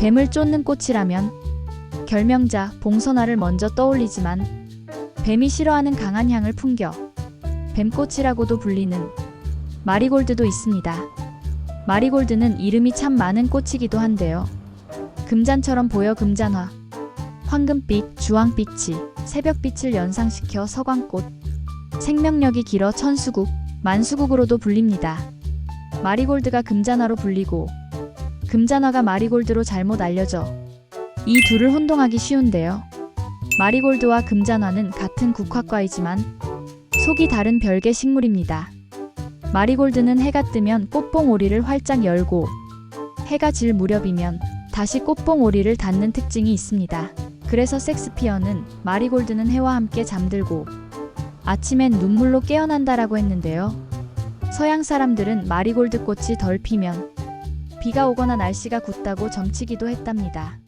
뱀을 쫓는 꽃이라면 결명자 봉선화를 먼저 떠올리지만 뱀이 싫어하는 강한 향을 풍겨 뱀꽃이라고도 불리는 마리골드도 있습니다. 마리골드는 이름이 참 많은 꽃이기도 한데요. 금잔처럼 보여 금잔화. 황금빛, 주황빛이 새벽빛을 연상시켜 서광꽃. 생명력이 길어 천수국, 만수국으로도 불립니다. 마리골드가 금잔화로 불리고 금잔화가 마리골드로 잘못 알려져 이 둘을 혼동하기 쉬운데요. 마리골드와 금잔화는 같은 국화과이지만 속이 다른 별개 식물입니다. 마리골드는 해가 뜨면 꽃봉 오리를 활짝 열고 해가 질 무렵이면 다시 꽃봉 오리를 닫는 특징이 있습니다. 그래서 섹스피어는 마리골드는 해와 함께 잠들고 아침엔 눈물로 깨어난다라고 했는데요. 서양 사람들은 마리골드 꽃이 덜 피면 비가 오거나 날씨가 굳다고 점치기도 했답니다.